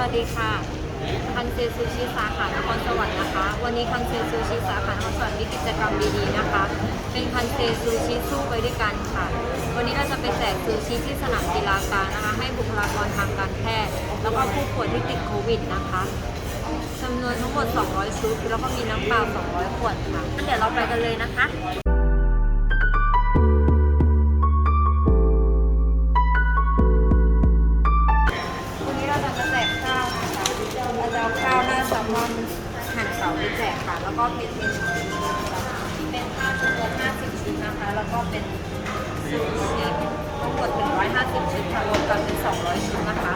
วัสดีค่ะคันเซซูชิสาขานครสวรรค์นะคะ วันนี้คันเซซูชิสาขานครสวรรค์มีกิจกรรมดีๆนะคะ เป็นคันเซซูชิสู้ไปด้วยกันค่ะ วันนี้เราจะไปแจกซูชิที่สนามกีฬากลางนะคะ ให้บุคลากรทางการแพทย์ แล้วก็ผู้ป่วยที่ติดโควิดนะคะจำนวนทั้งหมด 200 ชุด แล้วก็มีน้ำเปล่า 200 ขวดค่ะ เดี๋ยวเราไปกันเลยนะคะ แซลมอนหั่นเต๋าไปแจกค่ะ แล้วก็เป็นเมนูเป็นข้าวจำนวน50 ชิ้นนะคะ แล้วก็เป็นซูชิทั้งหมด150 ชิ้นค่ะรวมกันเป็น 200 ชิ้นนะคะ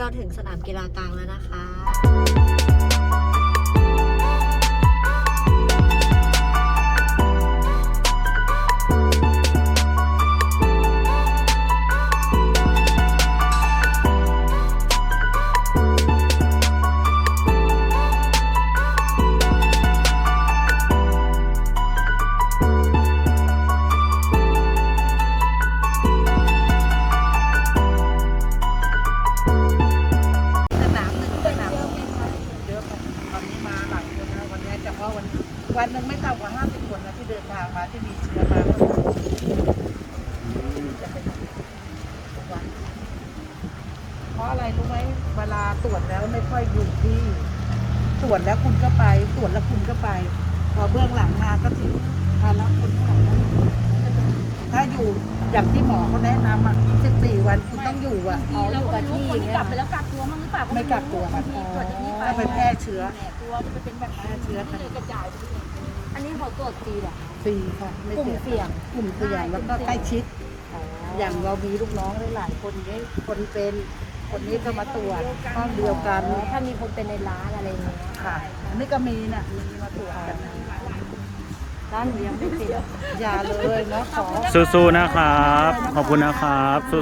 เราถึงสนามกีฬากลางแล้วนะคะ วันวันหนึ่งไม่ต่ำกว่าห้าสิบคนนะที่เดินทางมาที่มีเชื้อมาก็จะเป็นทุกวันเพราะอะไรรู้ไหมเวลาตรวจแล้วไม่ค่อยอยู่ที่ตรวจแล้วคุณก็ไป ตรวจแล้วคุณก็ไป พอเบื้องหลังมาก็ถึงภาระคนของถ้าอยู่อย่างที่หมอเขาแนะนำอะ14 วันคุณต้องอยู่อะอ๋ออยู่กับที่คนอย่างที่เงี้ยกลับไปแล้วกักตัวมั้งหรือเปล่าไม่กักตัวค่ะบางทีตรวจอย่างนี้ไปถ้าไปแพร่เชื้อแหมกลัวจะไปเป็นแบบแพร่เชื้อก็เลยกระจายไป ที่อื่นอันนี้เขาตรวจฟรีเหรอฟรีค่ะไม่กลุ่มเสี่ยงกลุ่มเสี่ยงแล้วก็ใกล้ชิด อย่างเรามีลูกน้องหลายๆคนนี้คนเป็นคนนี้ก็มาตรวจห้องเดียวกันถ้ามีคนเป็นในร้านอะไรอย่างเงี้ยค่ะอันนี้ก็มีน่ะมีมาตรวจกันร้านหนูยังไม่ติดอย่าเลยเนาะขอสู้ๆนะครับ ขอบคุณนะครับสู้